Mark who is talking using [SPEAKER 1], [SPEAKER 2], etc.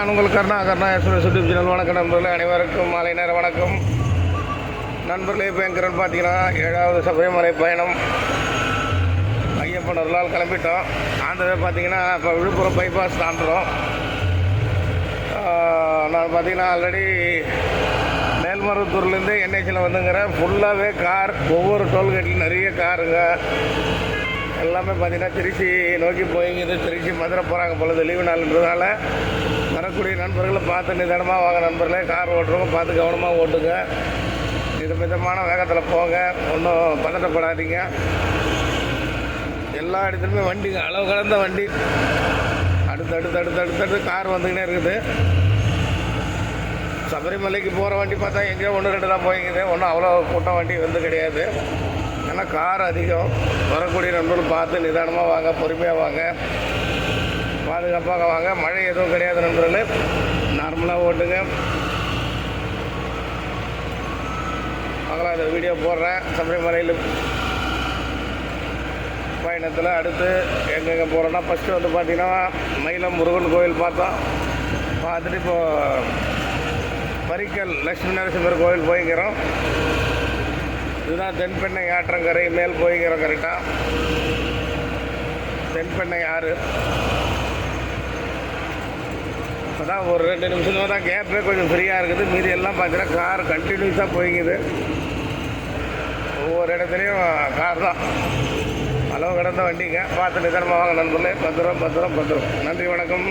[SPEAKER 1] நான் உங்கள் Karuna Karuna express YouTube channel. வணக்கம் நண்பர்களே அனைவருக்கும் மாலை நேர வணக்கம். நண்பர்களே இப்போ எங்கிறன்னு பார்த்தீங்கன்னா ஏழாவது சபரிமலை பயணம். ஐயப்பன் அருளால் கிளம்பிட்டோம். ஆந்திரவே பார்த்தீங்கன்னா இப்போ விழுப்புரம் பைபாஸ் தாண்டுறோம். நான் பார்த்தீங்கன்னா ஆல்ரெடி மேல்மருவத்தூர்லேருந்து என்ஹெச்சில் வந்துங்கிறேன் ஃபுல்லாகவே கார் ஒவ்வொரு டோல்கேட்லையும் நிறைய காருங்க. எல்லாமே பார்த்தீங்கன்னா திருச்சி நோக்கி போய்ங்குது திருச்சி மதுரை போகிறாங்க பொழுது லீவு நாள்ன்றதுனால. வரக்கூடிய நண்பர்களை பார்த்து நிதானமாக வாங்க நண்பர்களே. கார் ஓட்டுறவங்க பார்த்து கவனமாக ஓட்டுங்க. இது மிதமான வேகத்தில் போங்க. ஒன்றும் பதட்டப்படாதீங்க. எல்லா இடத்துலையுமே வண்டிங்க அளவு கலந்த வண்டி. அடுத்து அடுத்து அடுத்து அடுத்து அடுத்து கார் வந்துக்கினே இருக்குது. சபரிமலைக்கு போகிற வண்டி பார்த்தா எங்கேயோ ஒன்று ரெண்டு தான் போய்க்குது. ஒன்றும் அவ்வளோ கூட்டம் வண்டி வந்து கிடையாது. ஏன்னா கார் அதிகம். வரக்கூடிய நண்பர்கள் பார்த்து நிதானமாக வாங்க பொறுமையாக வாங்க. பாதுகாப்பாக வாங்க மழை எதுவும் கிடையாது நண்பர்களே. நார்மலாக ஓட்டுங்க. பார்க்கலாம் இந்த வீடியோ போடுறேன். சபரிமலையில் பயணத்தில் அடுத்து எங்கெங்கே போகிறோன்னா ஃபஸ்ட்டு வந்து பார்த்திங்கன்னா மயிலம் முருகன் கோவில் பார்த்தோம். பார்த்துட்டு இப்போது பரிக்கல் லட்சுமி நரசிம்மர் கோவில் போய்க்கிறோம். இதுதான் தென்பெண்ணை ஆற்றங்கரை மேல் போய்க்கிறோம் கரெக்டாக தென்பெண்ணை ஆறு. அதான் ஒரு ரெண்டு நிமிஷம் தான் கேப்பே கொஞ்சம் ஃப்ரீயாக இருக்குது. மீதி எல்லாம் பார்த்தீங்கன்னா கார் கண்டினியூஸாக போய்க்குது. ஒவ்வொரு இடத்துலையும் கார் தான். அளவு கிடந்த வண்டிங்க. பார்த்து நிதானமாக வாங்க நண்பர்களே. பத்திரம் பத்திரம் பத்திரம். நன்றி வணக்கம்.